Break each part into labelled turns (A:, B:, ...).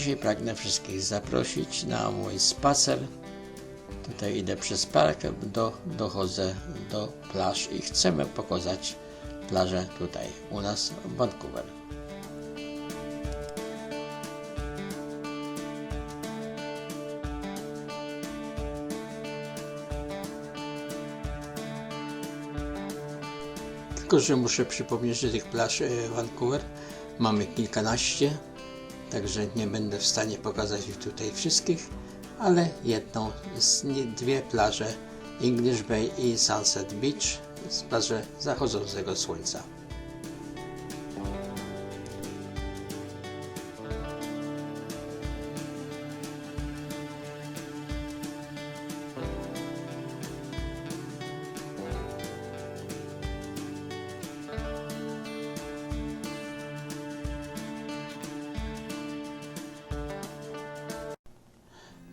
A: Dzisiaj pragnę wszystkich zaprosić na mój spacer. Tutaj idę przez park, do, dochodzę do plaż i chcemy pokazać plażę tutaj u nas w Vancouver. Tylko, że muszę przypomnieć, że tych plaż e, Vancouver mamy kilkanaście, także nie będę w stanie pokazać ich tutaj wszystkich, ale jedną, dwie plaże English Bay i Sunset Beach z plaży zachodzącego słońca.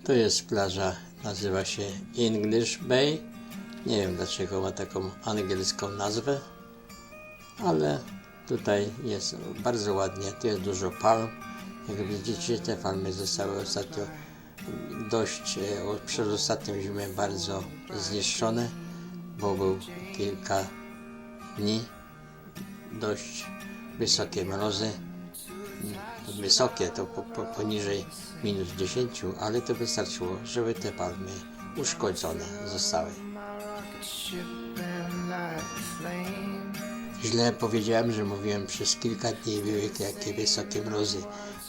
A: To jest plaża, nazywa się English Bay. Nie wiem dlaczego ma taką angielską nazwę, ale tutaj jest bardzo ładnie. Tu jest dużo palm. Jak widzicie, te palmy zostały ostatnio dość, e, przez ostatnią zimę bardzo zniszczone, bo był kilka dni dość wysokie mrozy wysokie, to po, po, poniżej minus 10, ale to wystarczyło, żeby te palmy uszkodzone zostały. Źle powiedziałem, że mówiłem przez kilka dni były jakie wysokie mrozy.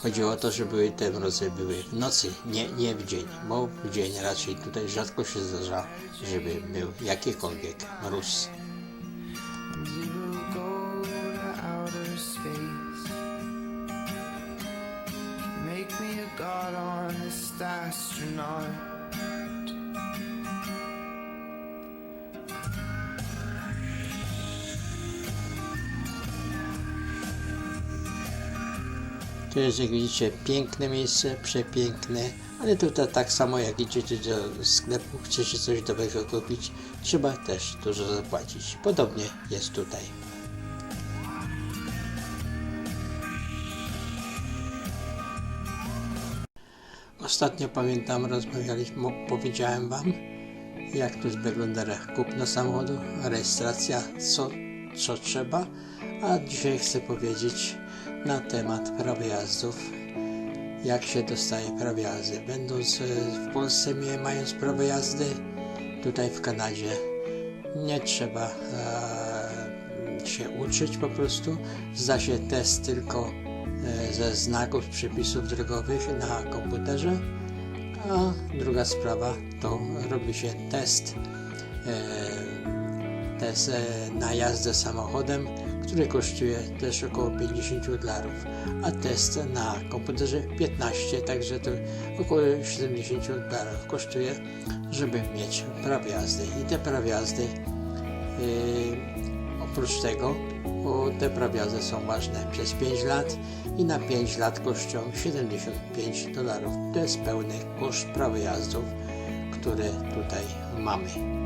A: Chodziło o to, że były te mrozy były w nocy, nie, nie w dzień, bo w dzień raczej tutaj rzadko się zdarza, żeby był jakikolwiek mróz.
B: Astronaut.
A: To jest, jak widzicie, piękne miejsce, przepiękne, ale tutaj tak samo jak idziecie do sklepu, chcecie coś dobrego kupić, trzeba też dużo zapłacić. Podobnie jest tutaj. Ostatnio pamiętam, rozmawialiśmy, powiedziałem Wam, jak tu wygląda kupno samochodu, rejestracja, co, co trzeba, a dzisiaj chcę powiedzieć na temat prawa jazdów, jak się dostaje prawo jazdy. Będąc e, w Polsce, mając prawa jazdy, tutaj w Kanadzie nie trzeba się uczyć po prostu, zda się test tylko ze znaków, przepisów drogowych na komputerze, a druga sprawa to robi się test e, test e, na jazdę samochodem, który kosztuje też około 50 dolarów, a test na komputerze 15, także to około 70 dolarów kosztuje, żeby mieć prawo jazdy. I te prawo jazdy, oprócz tego, bo te prawa jazdy są ważne przez 5 lat i na 5 lat kosztują 75 dolarów. To jest pełny koszt prawa jazdów, które tutaj mamy.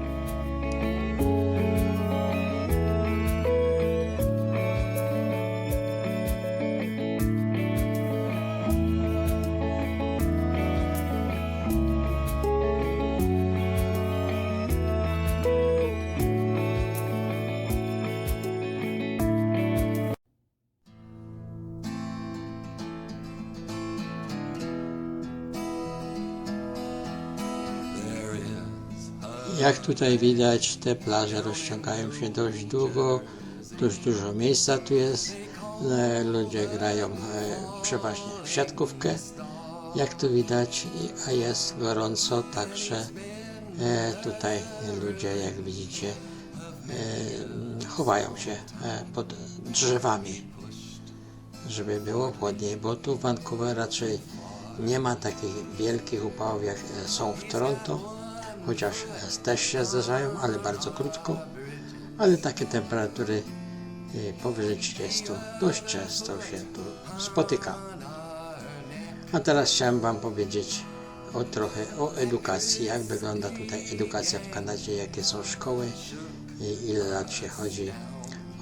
A: Jak tutaj widać, te plaże rozciągają się dość długo, dość dużo miejsca tu jest. E, Ludzie grają e, przeważnie w siatkówkę, jak tu widać, a jest gorąco, także e, tutaj ludzie, jak widzicie, chowają się pod drzewami, żeby było chłodniej, bo tu w Vancouver raczej nie ma takich wielkich upałów, jak są w Toronto chociaż też się zdarzają, ale bardzo krótko, ale takie temperatury e, powyżej 30 dość często się tu spotyka. A teraz chciałem Wam powiedzieć o trochę o edukacji, jak wygląda tutaj edukacja w Kanadzie, jakie są szkoły, i ile lat się chodzi.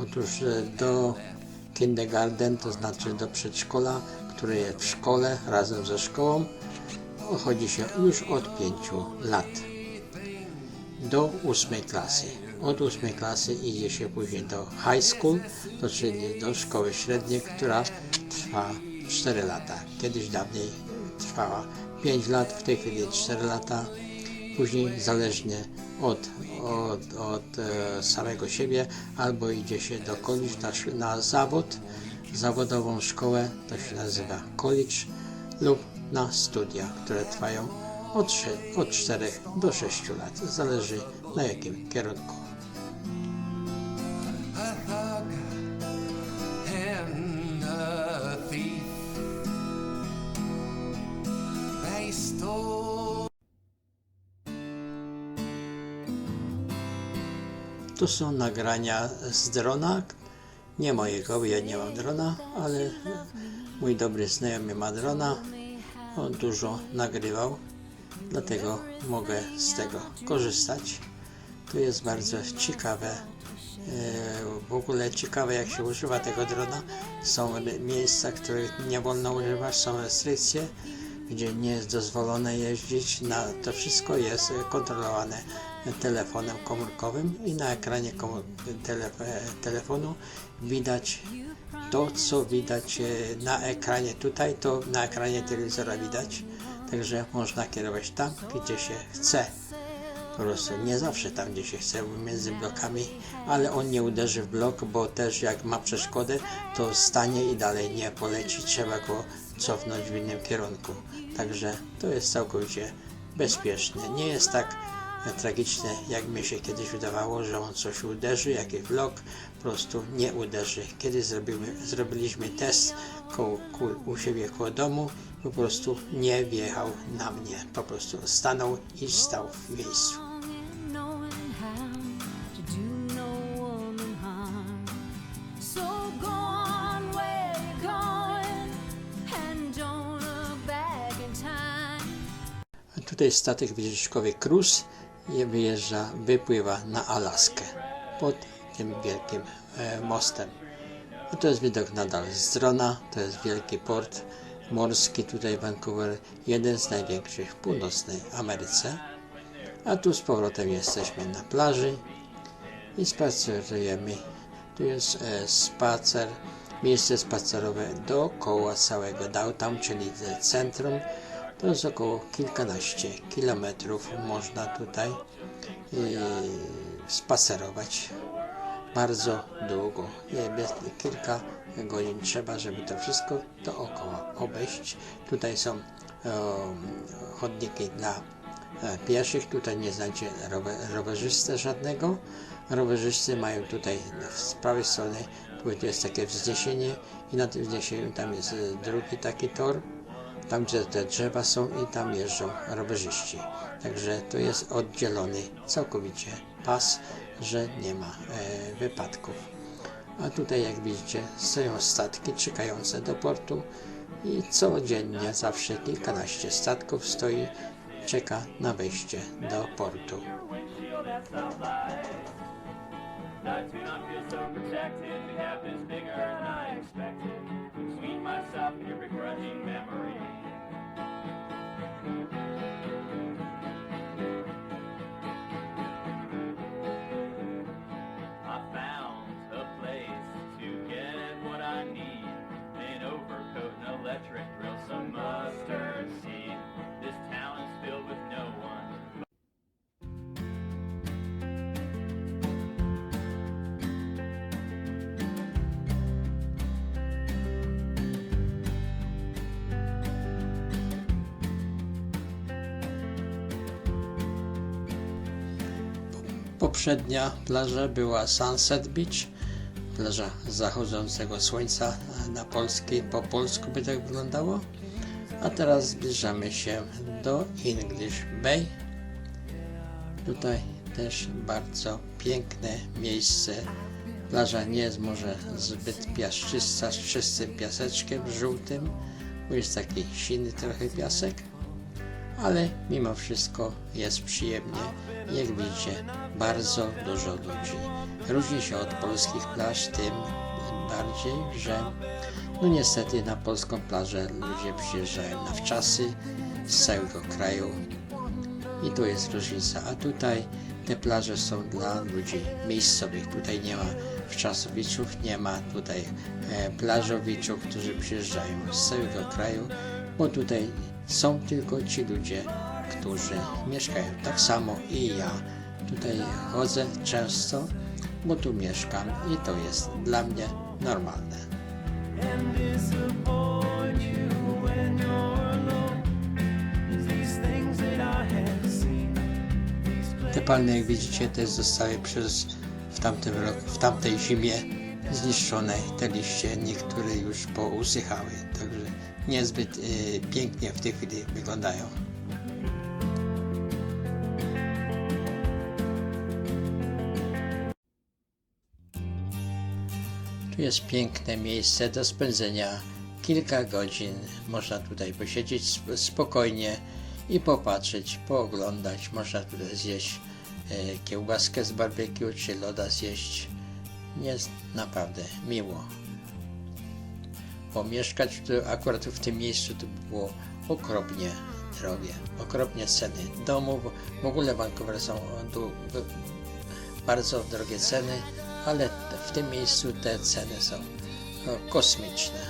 A: Otóż e, do kindergarten, to znaczy do przedszkola, które jest w szkole razem ze szkołą. Chodzi się już od 5 lat do ósmej klasy. Od ósmej klasy idzie się później do high school, to czyli do szkoły średniej, która trwa 4 lata. Kiedyś dawniej trwała 5 lat, w tej chwili 4 lata. Później zależnie od, od, od e, samego siebie albo idzie się do college na, na zawód, zawodową szkołę, to się nazywa college lub na studia, które trwają od, od 4 do 6 lat. Zależy na jakim kierunku. Tu są nagrania z drona. Nie mojego, ja nie mam drona, ale mój dobry znajomy ma drona. On dużo nagrywał, dlatego mogę z tego korzystać. To jest bardzo ciekawe. e, W ogóle ciekawe, jak się używa tego drona. Są miejsca, których nie wolno używać, są restrykcje, gdzie nie jest dozwolone jeździć. Na, to wszystko jest kontrolowane telefonem komórkowym i na ekranie e, telefonu widać to, co widać e, na ekranie tutaj, to na ekranie telewizora widać. Także można kierować tam, gdzie się chce. Po prostu nie zawsze tam, gdzie się chce, między blokami, ale on nie uderzy w blok, bo też jak ma przeszkodę, to stanie i dalej nie poleci, trzeba go cofnąć w innym kierunku. Także to jest całkowicie bezpieczne. Nie jest tak tragiczne, jak mi się kiedyś wydawało, że on coś uderzy, jakiś blok, po prostu nie uderzy. Kiedyś zrobimy, zrobiliśmy test koło, ku, u siebie koło domu, po prostu nie wjechał na mnie, po prostu stanął i stał w miejscu.
C: no.
A: Tutaj statek wycieczkowy Cruise wyjeżdża, wypływa na Alaskę pod tym wielkim e, mostem. A to jest widok nadal z drona, to jest wielki port morski tutaj Vancouver, jeden z największych w północnej Ameryce. A tu z powrotem jesteśmy na plaży i spacerujemy. Tu jest e, spacer, miejsce spacerowe dookoła całego downtown, czyli centrum. To jest około kilkanaście kilometrów. Można tutaj e, spacerować bardzo długo. Kilka godzin trzeba, żeby to wszystko dookoła obejść. Tutaj są em, chodniki dla e, pieszych. Tutaj nie znajdzie rower, rowerzysty żadnego. Rowerzysty mają tutaj z prawej strony tu jest takie wzniesienie i na tym wzniesieniu tam jest e, drugi taki tor tam gdzie te drzewa są i tam jeżdżą rowerzyści. Także to jest oddzielony całkowicie pas, że nie ma e, wypadków. A tutaj jak widzicie stoją statki czekające do portu i codziennie zawsze kilkanaście statków stoi, czeka na wejście do portu.
D: I feel so protected. Bigger than I expected. Sweet myself begrudging memory.
A: Poprzednia plaża była Sunset Beach, plaża zachodzącego słońca na polskiej, po polsku by tak wyglądało. A teraz zbliżamy się do English Bay. Tutaj też bardzo piękne miejsce. Plaża nie jest może zbyt piaszczysta, z czystym piaseczkiem żółtym, bo jest taki silny trochę piasek ale mimo wszystko jest przyjemnie. Jak widzicie, bardzo dużo ludzi. Różni się od polskich plaż tym bardziej, że No niestety na polską plażę ludzie przyjeżdżają na wczasy z całego kraju i to jest różnica. A tutaj te plaże są dla ludzi miejscowych. Tutaj nie ma wczasowiczów, nie ma tutaj e, plażowiczów, którzy przyjeżdżają z całego kraju, bo tutaj są tylko ci ludzie, którzy mieszkają. Tak samo i ja tutaj chodzę często, bo tu mieszkam i to jest dla mnie normalne. Te palmy, jak widzicie, też zostały przez w tamtym roku, w tamtej zimie zniszczone. Te liście niektóre już pousychały, także niezbyt y, pięknie w tej chwili wyglądają. Tu jest piękne miejsce do spędzenia kilka godzin. Można tutaj posiedzieć sp- spokojnie i popatrzeć, pooglądać. Można tutaj zjeść e, kiełbaskę z barbecue czy loda zjeść. Jest naprawdę miło. Bo mieszkać tu, akurat w tym miejscu to było okropnie drogie, okropnie ceny domów. W ogóle Vancouver są bardzo drogie ceny, ale w tym miejscu te ceny są no, kosmiczne.